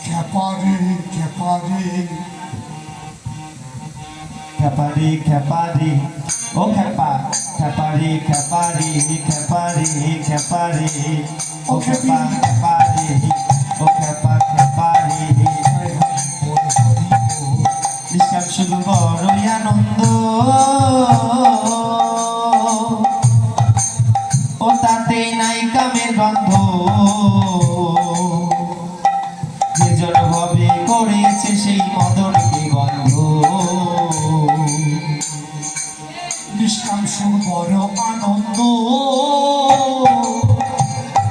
খেপারে খেপারে খেপারি খেপারি ও খেপা খেপারি খেপারি খেপারি খেপারি ও খেপা খেপারি ও খেপা খেপারি নিষ্কাম শুধু বড়ই আনন্দ ও তাতে নাই কামের গন্ধ জনভাবে করেছে সেই মদনকে বন্ধ নিষ্কাম বড় আনন্দ।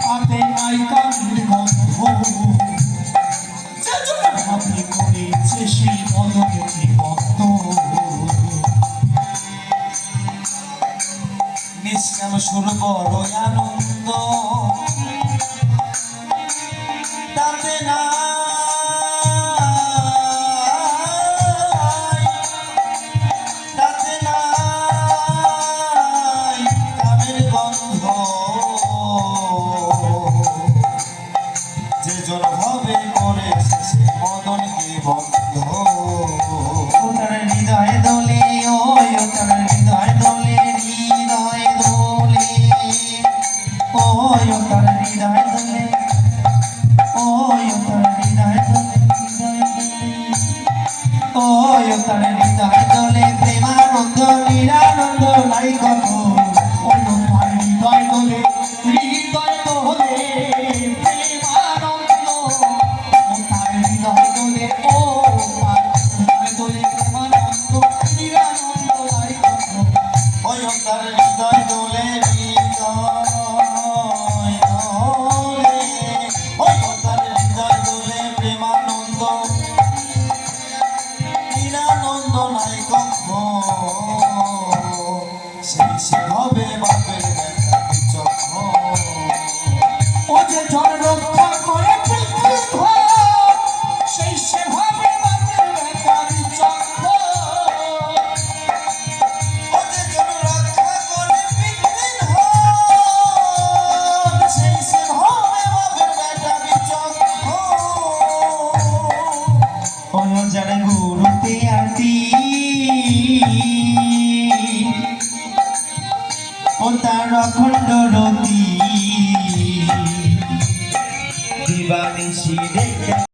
হাতে নাই কান্দির গন্ধ ভাবে করেছে সেই মদকে বন্ধ নিষ্কাম বড় আনন্দ। যে জন ভাবে করেছে সে মদনকে বন্ধ? ওটার হৃদয় দোলে, ওই ওটার হৃদয় দোলে হৃদয় দোলে। ওই ওটার হৃদয় দোলে, ওই ওটার হৃদয় দোলে ওই ওটার হৃদয় দোলে, প্রেমানন্দ, নিরানন্দ নাই কত নিরানন্দ লাই কত ওই ওটার হৃদয়। তার অখণ্ড রতি দিবানিশি দেখে